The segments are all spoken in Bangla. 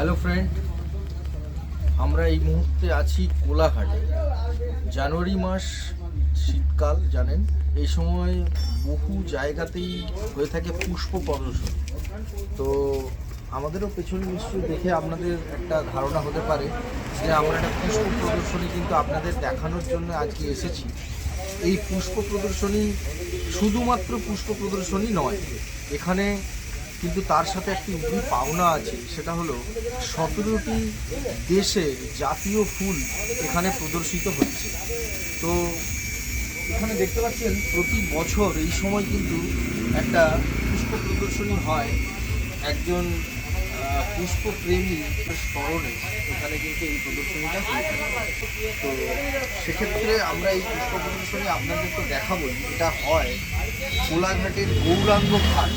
হ্যালো ফ্রেন্ড আমরা এই মুহূর্তে আছি কোলাঘাটে। জানুয়ারি মাস, শীতকাল, জানেন? এই সময় বহু জায়গাতেই হয়ে থাকে পুষ্প প্রদর্শন। তো আমাদেরও পেছনে নিশ্চয়ই দেখে আপনাদের একটা ধারণা হতে পারে যে আমরা একটা পুষ্প প্রদর্শনী কিন্তু আপনাদের দেখানোর জন্য আজকে এসেছি। এই পুষ্প প্রদর্শনী শুধুমাত্র পুষ্প প্রদর্শনী নয়, এখানে কিন্তু তার সাথে একটি উগ্রী পাওনা আছে, সেটা হলো সতেরোটি দেশের জাতীয় ফুল এখানে প্রদর্শিত হচ্ছে। তো এখানে দেখতে পাচ্ছেন, প্রতি বছর এই সময় কিন্তু একটা পুষ্প প্রদর্শনী হয়। একজন পুষ্পপ্রেমী স্মরণে এখানে কিন্তু এই প্রদর্শনীটা হয়ে তো সেক্ষেত্রে আমরা এই পুষ্প প্রদর্শনী আপনাদের তো দেখাবোই, এটা হয় কোলাঘাটের গৌরাঙ্গ ঘাট।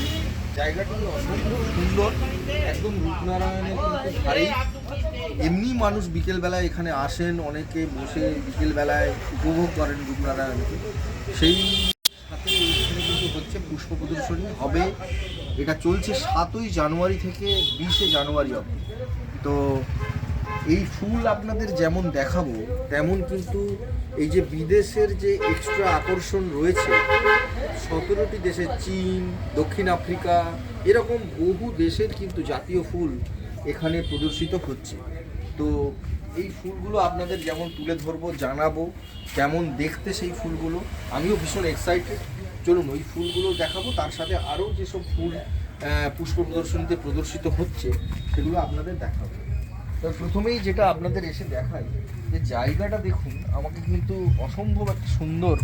জায়গাটি অসম্ভব সুন্দর, একদম রূপনারায়ণের কিন্তু ধারেই এমনি মানুষ বিকেলবেলায় এখানে আসেন, অনেকে বসে বিকেলবেলায় উপভোগ করেন রূপনারায়ণকে। সেই সাথে কিন্তু হচ্ছে পুষ্প প্রদর্শনী। হবে, এটা চলছে সাতই জানুয়ারি থেকে বিশে জানুয়ারি অবধি। তো এই ফুল আপনাদের যেমন দেখাবো, তেমন কিন্তু এই যে বিদেশের যে এক্সট্রা আকর্ষণ রয়েছে সতেরোটি দেশের চীন, দক্ষিণ আফ্রিকা, এরকম বহু দেশের কিন্তু জাতীয় ফুল এখানে প্রদর্শিত হচ্ছে। তো এই ফুলগুলো আপনাদের যেমন তুলে ধরবো, জানাব, কেমন দেখতে সেই ফুলগুলো, আমিও ভীষণ এক্সাইটেড চলুন, ওই ফুলগুলো দেখাবো, তার সাথে আরও যেসব ফুল পুষ্প প্রদর্শনীতে প্রদর্শিত হচ্ছে, সেগুলো আপনাদের দেখাবো। তো প্রথমেই যেটা আপনাদের এসে দেখাই, যে জায়গাটা দেখুন, আমাকে কিন্তু অসম্ভব একটা সুন্দর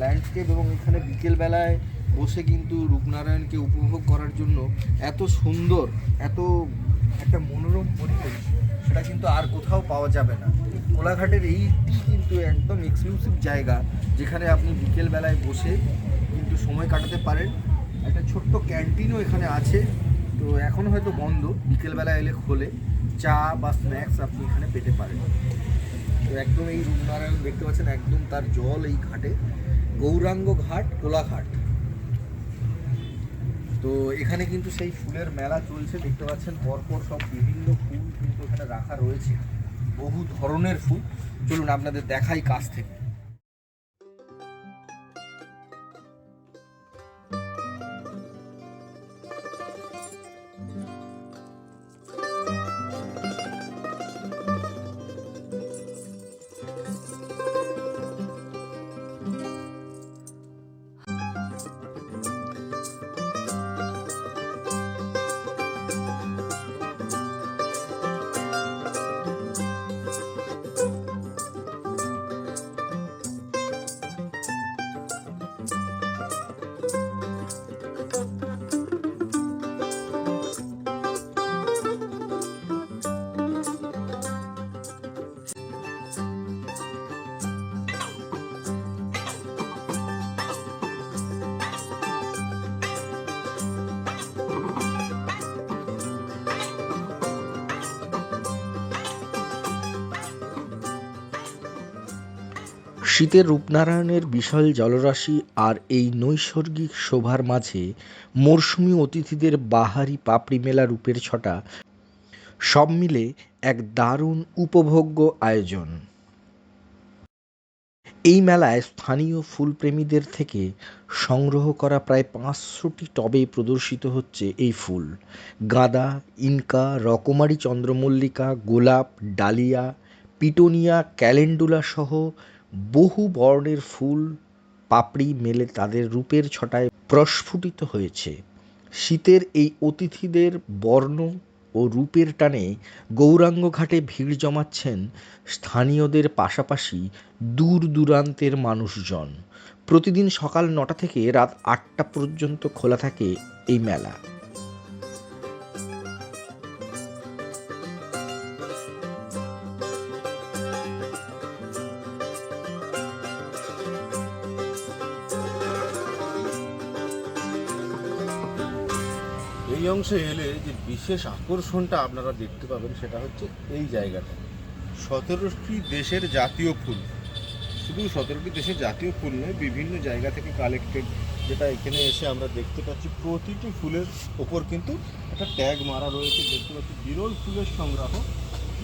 ল্যান্ডস্কেপ এবং এখানে বিকেলবেলায় বসে কিন্তু রূপনারায়ণকে উপভোগ করার জন্য এত সুন্দর, এত একটা মনোরম পরিবেশ, সেটা কিন্তু আর কোথাও পাওয়া যাবে না। কোলাঘাটের এইটি কিন্তু একদম এক্সক্লুসিভ জায়গা, যেখানে আপনি বিকেলবেলায় বসে কিন্তু সময় কাটাতে পারেন। একটা ছোট্ট ক্যান্টিনও এখানে আছে, তো এখন হয়তো বন্ধ, বিকেলবেলা এলে খোলে। চা বা স্ন্যাক্স আপনি এখানে পেতে পারেন। তো একদম এই রূপনারায়ণ দেখতে পাচ্ছেন, একদম তার জল এই ঘাটে। গৌরাঙ্গ ঘাট, কোলাঘাট। তো এখানে কিন্তু সেই ফুলের মেলা চলছে, দেখতে পাচ্ছেন, পরপর সব বিভিন্ন ফুল কিন্তু এখানে রাখা রয়েছে। বহু ধরনের ফুল। চলুন আপনাদের দেখাই কাছ থেকে। শীতের রূপনারায়ণের বিশাল জলরাশি আর এই নৈসর্গিক শোভার মাঝে মরশুমি অতিথিদের বাহারি পাপড়ি মেলা রূপের ছটা, সব মিলে এক দারুণ উপভোগ্য আয়োজন। এই মেলায় স্থানীয় ফুলপ্রেমীদের থেকে সংগ্রহ করা প্রায় পাঁচশোটি টবে প্রদর্শিত হচ্ছে এই ফুল। গাঁদা, ইনকা, রকমারি চন্দ্রমল্লিকা, গোলাপ, ডালিয়া, পিটোনিয়া, ক্যালেন্ডুলা সহ বহু বর্ণের ফুল, পাপড়ি মেলে তাদের রূপের ছটায় প্রস্ফুটিত হয়েছে। শীতের এই অতিথিদের বর্ণ ও রূপের টানে গৌরাঙ্গ ঘাটে ভিড় জমাচ্ছেন স্থানীয়দের পাশাপাশি দূর দূরান্তের মানুষজন। প্রতিদিন সকাল নটা থেকে রাত আটটা পর্যন্ত খোলা থাকে এই মেলা। এই অংশে এলে যে বিশেষ আকর্ষণটা আপনারা দেখতে পাবেন সেটা হচ্ছে এই জায়গাটা। সতেরোটি দেশের জাতীয় ফুল। শুধু সতেরোটি দেশের জাতীয় ফুল নয়, বিভিন্ন জায়গা থেকে কালেক্টেড যেটা এখানে এসে আমরা দেখতে পাচ্ছি, প্রতিটি ফুলের ওপর কিন্তু একটা ট্যাগ মারা রয়েছে। দেখতে পাচ্ছি বিরল ফুলের সংগ্রহ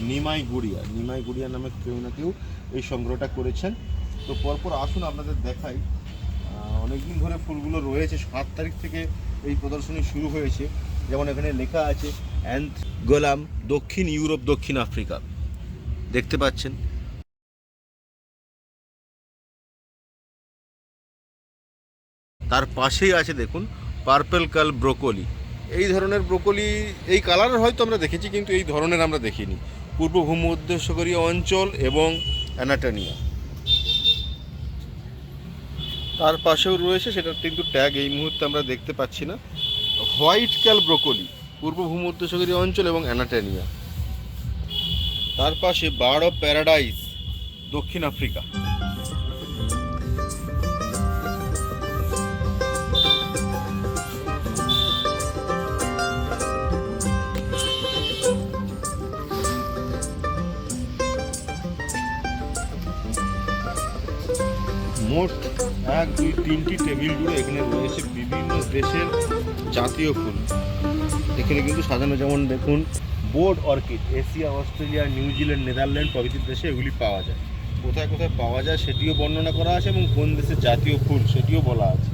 নিমাই গুড়িয়া। নিমাই গুড়িয়া নামে কেউ না কেউ এই সংগ্রহটা করেছেন। তো পরপর আসুন আপনাদের দেখাই। অনেকদিন ধরে ফুলগুলো রয়েছে। সাত তারিখ থেকে এই প্রদর্শনী শুরু হয়েছে। যেমন এখানে লেখা আছে অ্যান্ড গোলাম দক্ষিণ ইউরোপ, দক্ষিণ আফ্রিকা। দেখতে পাচ্ছেন। তার পাশেই আছে, দেখুন, পার্পেল কাল ব্রোকলি। এই ধরনের ব্রোকলি, এই কালারের হয়তো আমরা দেখেছি, কিন্তু এই ধরনের আমরা দেখিনি। পূর্ব ভূমধ্যসাগরীয় অঞ্চল এবং অ্যানাটানিয়া। তার পাশেও রয়েছে, সেটার কিন্তু ট্যাগ এই মুহূর্তে আমরা দেখতে পাচ্ছি না। হোয়াইট ক্যাল ব্রোকলি, পূর্ব ভূমধ্যসাগরীয় অঞ্চল এবং অ্যানাটানিয়া। তার পাশে বার্ড অফ প্যারাডাইস, দক্ষিণ আফ্রিকা। মোট এক, দুই, তিনটি টেবিল জুড়ে এখানে রয়েছে বিভিন্ন দেশের জাতীয় ফুল। এখানে কিন্তু সাজানো যেমন দেখুন board orchid, Asia, Australia New Zealand Netherland প্রভৃতি দেশে এগুলি পাওয়া যায়। কোথায় কোথায় পাওয়া যায় সেটিও বর্ণনা করা আছে এবং কোন দেশের জাতীয় ফুল সেটিও বলা আছে।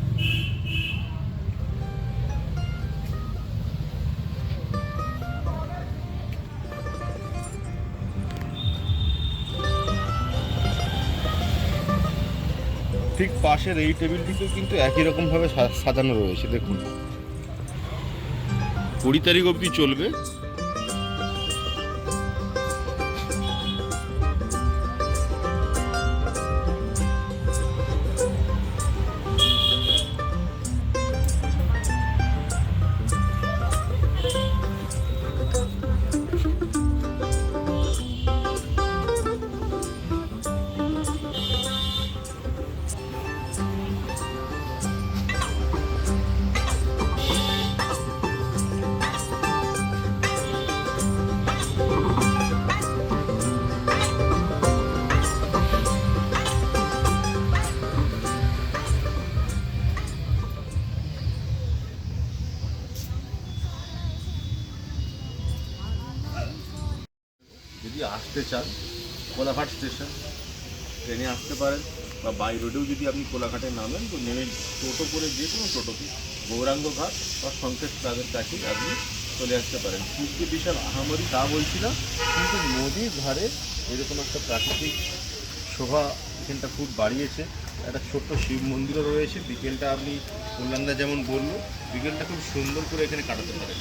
ঠিক পাশের এই টেবিলটিতে কিন্তু একই রকমভাবে সাজানো রয়েছে দেখুন। কুড়ি তারিখ অবধি চলবে। যদি আসতে চান, কোলাঘাট স্টেশন, ট্রেনে আসতে পারেন বা বাই রোডেও যদি আপনি কোলাঘাটে নামেন, তো নেমে টোটো করে যে কোনো টোটোতে গৌরাঙ্গ ঘাট বা সংকেত ক্লাবের কাছেই আপনি চলে আসতে পারেন। খুবকে বিশাল আহামরি, তা বলছি না, কিন্তু নদীর ধারে এরকম একটা প্রাকৃতিক শোভা এখানটা খুব বাড়িয়েছে। একটা ছোট্ট শিব মন্দিরও রয়েছে। বিকেলটা আপনি কল্যাণদা যেমন বলল, বিকেলটা খুব সুন্দর করে এখানে কাটাতে পারেন।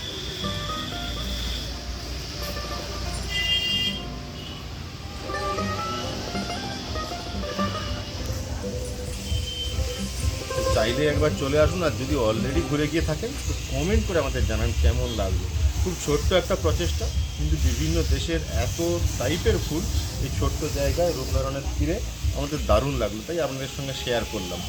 চাইলে একবার চলে আসুন আর যদি অলরেডি ঘুরে গিয়ে থাকেন তো কমেন্ট করে আমাদের জানান কেমন লাগল। খুব ছোট্ট একটা প্রচেষ্টা, কিন্তু বিভিন্ন দেশের এত টাইপের ফুল, এই ছোট্ট জায়গায় রূপনারায়ণের তীরে আমাদের দারুণ লাগল। তাই আপনাদের সঙ্গে শেয়ার করলাম।